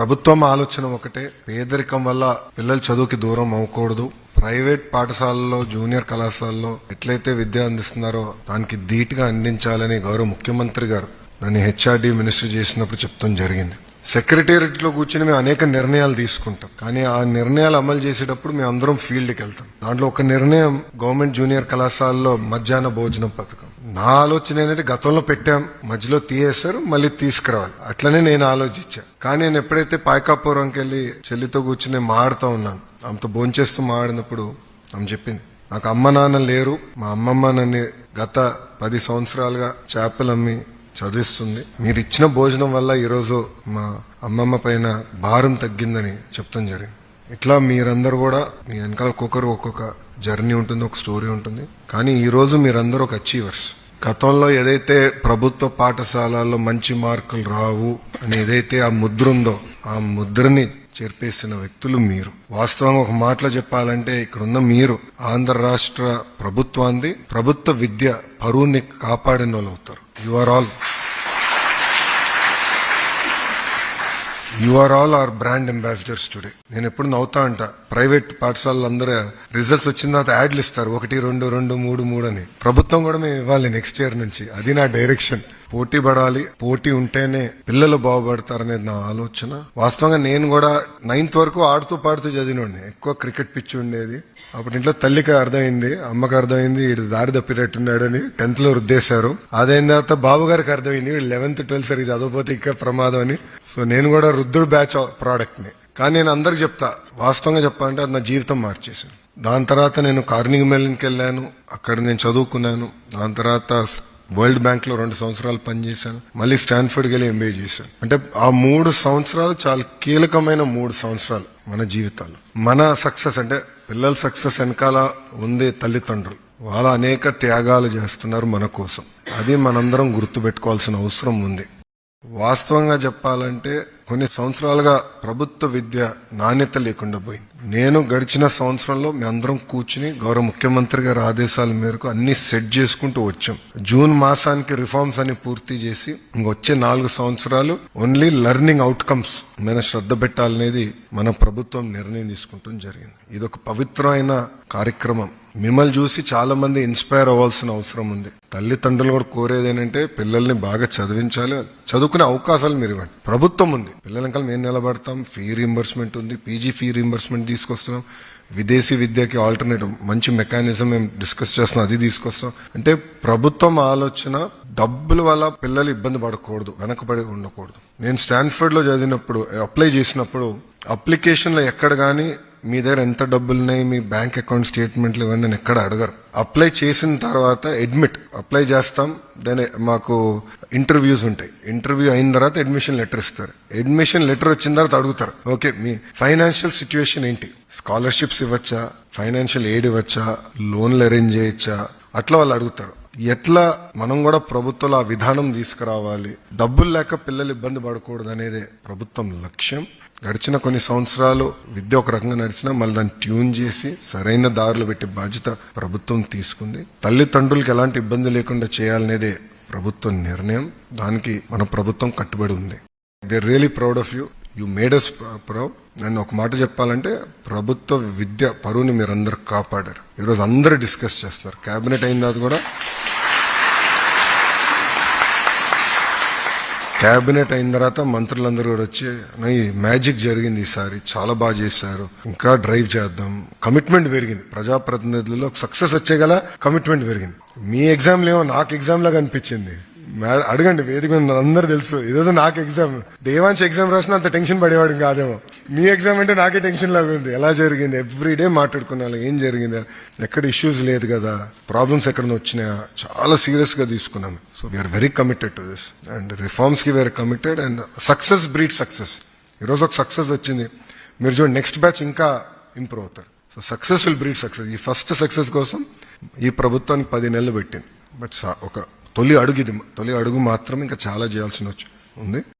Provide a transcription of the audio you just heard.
ప్రభుత్వం ఆలోచన ఒకటే. పేదరికం వల్ల పిల్లలు చదువుకి దూరం అవ్వకూడదు. ప్రైవేట్ పాఠశాలల్లో జూనియర్ కళాశాలలో ఎట్లయితే విద్య అందిస్తున్నారో దానికి ధీటుగా అందించాలని గౌరవ ముఖ్యమంత్రి గారు నన్ను హెచ్ఆర్డి మినిస్టర్ చేసినప్పుడు చెప్తాం జరిగింది. సెక్రటేరియట్లో కూర్చొని మేము అనేక నిర్ణయాలు తీసుకుంటాం. కానీ ఆ నిర్ణయాలు అమలు చేసేటప్పుడు మేము అందరం ఫీల్డ్కి వెళ్తాం. దాంట్లో ఒక నిర్ణయం గవర్నమెంట్ జూనియర్ కళాశాలలో మధ్యాహ్న భోజనం పథకం. నా ఆలోచన ఏంటంటే గతంలో పెట్టాం మధ్యలో తీయేస్తారు మళ్ళీ తీసుకురావాలి. అట్లనే నేను ఆలోచించా. కానీ నేను ఎప్పుడైతే పాయకాపురంకి వెళ్ళి చెల్లితో కూర్చుని నేను మాడుతూ ఉన్నాను ఆమెతో భోంచేస్తూ మాడినప్పుడు ఆమె చెప్పింది నాకు అమ్మ నాన్న లేరు మా అమ్మమ్మ నన్ను గత పది సంవత్సరాలుగా చేపలు అమ్మి చదివిస్తుంది. మీరు ఇచ్చిన భోజనం వల్ల ఈరోజు మా అమ్మమ్మ పైన భారం తగ్గిందని చెప్తాం జరిగింది. ఇట్లా మీరందరూ కూడా మీ వెనకాల ఒక్కొక్కరు ఒక్కొక్క జర్నీ ఉంటుంది ఒక స్టోరీ ఉంటుంది. కానీ ఈరోజు మీరందరూ ఒక అచీవర్స్. గతంలో ఏదైతే ప్రభుత్వ పాఠశాలల్లో మంచి మార్కులు రావు అని ఏదైతే ఆ ముద్ర ఉందో ఆ ముద్రని చేర్పేసిన వ్యక్తులు మీరు. వాస్తవంగా ఒక మాటలో చెప్పాలంటే ఇక్కడున్న మీరు ఆంధ్ర రాష్ట్ర ప్రభుత్వాన్ని ప్రభుత్వ విద్య పరువుని కాపాడిన వాళ్ళు అవుతారు. You are all you are all our brand ambassadors today నేను ఎప్పుడు నవ్వుతా అంట. ప్రైవేట్ పాఠశాలలు అందరూ రిజల్ట్స్ వచ్చిన తర్వాత యాడ్లు ఇస్తారు. ఒకటి రెండు రెండు మూడు మూడు అని. ప్రభుత్వం కూడా మేము ఇవ్వాలి నెక్స్ట్ ఇయర్ నుంచి. అది నా డైరెక్షన్ పోటీ పడాలి పోటీ ఉంటేనే పిల్లలు బాగుపడతారనేది నా ఆలోచన. వాస్తవంగా నేను కూడా నైన్త్ వరకు ఆడుతూ పాడుతూ చదివినండి ఎక్కువ క్రికెట్ పిచ్చి ఉండేది. అప్పుడు ఇంట్లో తల్లికి అర్థమైంది అమ్మకి అర్థమైంది వీడు దారి తప్పినట్టున్నాడని టెన్త్లో రుద్దేశారు. అదైన తర్వాత బాబు గారికి అర్థమైంది వీడు లెవెన్త్ ట్వెల్త్ సరిగ్గా చదవకపోతే ఇంకా ప్రమాదం అని. సో నేను కూడా రుద్దుడు బ్యాచ్ ప్రోడక్ట్ని. కానీ నేను అందరికి చెప్తా వాస్తవంగా చెప్పాలంటే అది నా జీవితం మార్చేసాను దాని తర్వాత నేను కార్నింగ్ మెల్లిన్కి వెళ్ళాను. అక్కడ నేను చదువుకున్నాను. దాని తర్వాత వరల్డ్ బ్యాంక్లో రెండు సంవత్సరాలు పనిచేశాను. మళ్ళీ స్టాన్ఫర్డ్కి వెళ్ళి ఎంబీఏ చేశాను. అంటే ఆ మూడు సంవత్సరాలు చాలా కీలకమైన మూడు సంవత్సరాలు మన జీవితాలు. మన సక్సెస్ అంటే పిల్లల సక్సెస్ వెనకాల ఉంది తల్లిదండ్రులు. వాళ్ళ అనేక త్యాగాలు చేస్తున్నారు మన కోసం. అది మనందరం గుర్తుపెట్టుకోవాల్సిన అవసరం ఉంది. వాస్తవంగా చెప్పాలంటే కొన్ని సంవత్సరాలుగా ప్రభుత్వ విద్య నాణ్యత లేకుండా పోయింది. నేను గడిచిన సంవత్సరంలో మేమందరం అందరం కూర్చుని గౌరవ ముఖ్యమంత్రి గారి ఆదేశాల మేరకు అన్ని సెట్ చేసుకుంటూ వచ్చాం. జూన్ మాసానికి రిఫార్మ్స్ అని పూర్తి చేసి ఇంకొచ్చే నాలుగు సంవత్సరాలు ఓన్లీ లెర్నింగ్ అవుట్కమ్స్ మీద శ్రద్ధ పెట్టాలనేది మన ప్రభుత్వం నిర్ణయం తీసుకుంటూ జరిగింది. ఇది ఒక పవిత్రమైన కార్యక్రమం. మిమ్మల్ని చూసి చాలా మంది ఇన్స్పైర్ అవ్వాల్సిన అవసరం ఉంది. తల్లిదండ్రులు కూడా కోరేది ఏంటంటే పిల్లల్ని బాగా చదివించాలి. చదువుకునే అవకాశాలు మీరు ఇవ్వండి ప్రభుత్వం ఉంది. పిల్లలంకల్ మేము నిలబడతాం? ఫీ రీంబర్స్మెంట్ ఉంది. పీజీ ఫీ రీంబర్స్మెంట్ తీసుకొస్తున్నాం. విదేశీ విద్యకి ఆల్టర్నేటివ్ మంచి మెకానిజం మేము డిస్కస్ చేస్తున్నాం. అది తీసుకొస్తాం. అంటే ప్రభుత్వం ఆలోచన డబ్బుల వల్ల పిల్లలు ఇబ్బంది పడకూడదు. వెనకబడి ఉండకూడదు. నేను స్టాన్ఫర్డ్లో చదివినప్పుడు అప్లై చేసినప్పుడు అప్లికేషన్లో ఎక్కడ కానీ మీ దగ్గర ఎంత డబ్బులు ఉన్నాయి మీ బ్యాంక్ అకౌంట్ స్టేట్మెంట్లు ఇవన్నీ నేను ఎక్కడ అడగరు. అప్లై చేసిన తర్వాత అడ్మిట్ అప్లై చేస్తాం దాని మాకు ఇంటర్వ్యూస్ ఉంటాయి. ఇంటర్వ్యూ అయిన తర్వాత అడ్మిషన్ లెటర్ ఇస్తారు. అడ్మిషన్ లెటర్ వచ్చిన తర్వాత అడుగుతారు. ఓకే మీ ఫైనాన్షియల్ సిచ్యువేషన్ ఏంటి? స్కాలర్షిప్స్ ఇవ్వచ్చా? ఫైనాన్షియల్ ఎయిడ్ ఇవ్వచ్చా? లోన్లు అరేంజ్ చేయొచ్చా? అట్లా వాళ్ళు అడుగుతారు. ఎట్లా మనం కూడా ప్రభుత్వం ఆ విధానం తీసుకురావాలి? డబ్బులు లేక పిల్లలు ఇబ్బంది పడకూడదు అనేదే ప్రభుత్వం లక్ష్యం. గడిచిన కొన్ని సంవత్సరాలు విద్య ఒక రకంగా నడిచినా మళ్ళీ దాన్ని ట్యూన్ చేసి సరైన దారిలో పెట్టే బాధ్యత ప్రభుత్వం తీసుకుంది. తల్లిదండ్రులకు ఎలాంటి ఇబ్బంది లేకుండా చేయాలనేదే ప్రభుత్వం నిర్ణయం. దానికి మన ప్రభుత్వం కట్టుబడి ఉంది. They really proud of you you made us proud నన్ను ఒక మాట చెప్పాలంటే ప్రభుత్వ విద్య పరువుని మీరందరూ కాపాడారు. ఈరోజు అందరూ డిస్కస్ చేస్తున్నారు. కేబినెట్ అయిన తర్వాత కూడా క్యాబినెట్ అయిన తర్వాత మంత్రులందరూ కూడా వచ్చి ఈ మ్యాజిక్ జరిగింది ఈసారి. చాలా బాగా చేశారు. ఇంకా డ్రైవ్ చేద్దాం. కమిట్మెంట్ పెరిగింది. ప్రజాప్రతినిధులలో సక్సెస్ వచ్చేగల కమిట్మెంట్ పెరిగింది. మీ ఎగ్జామ్లు ఏమో నాకు ఎగ్జామ్ లాగా అనిపించింది. అడగండి వేదిక అందరూ అందరు తెలుసు. ఇదేదో నాకు ఎగ్జామ్ దేవాంశ్ ఎగ్జామ్ రాసిన అంత టెన్షన్ పడేవాడు కాదేమో. మీ ఎగ్జామ్ అంటే నాకే టెన్షన్ లాగా ఉంది. ఎలా జరిగింది? ఎవ్రీ డే మాట్లాడుకున్నాను ఏం జరిగింది? ఎక్కడ ఇష్యూస్ లేదు కదా. ప్రాబ్లమ్స్ ఎక్కడ వచ్చినాయా? చాలా సీరియస్గా తీసుకున్నాం. So we are very committed to this and రిఫార్మ్స్కి we are committed and success breed success ఈరోజు ఒక సక్సెస్ వచ్చింది. మీరు చూడండి నెక్స్ట్ బ్యాచ్ ఇంకా ఇంప్రూవ్ అవుతారు. So success will breed success ఈ ఫస్ట్ సక్సెస్ కోసం ఈ ప్రభుత్వానికి పది నెలలు పెట్టింది. బట్ ఒక తొలి అడుగు ఇది తొలి అడుగు మాత్రం ఇంకా చాలా చేయాల్సిన ఉంది.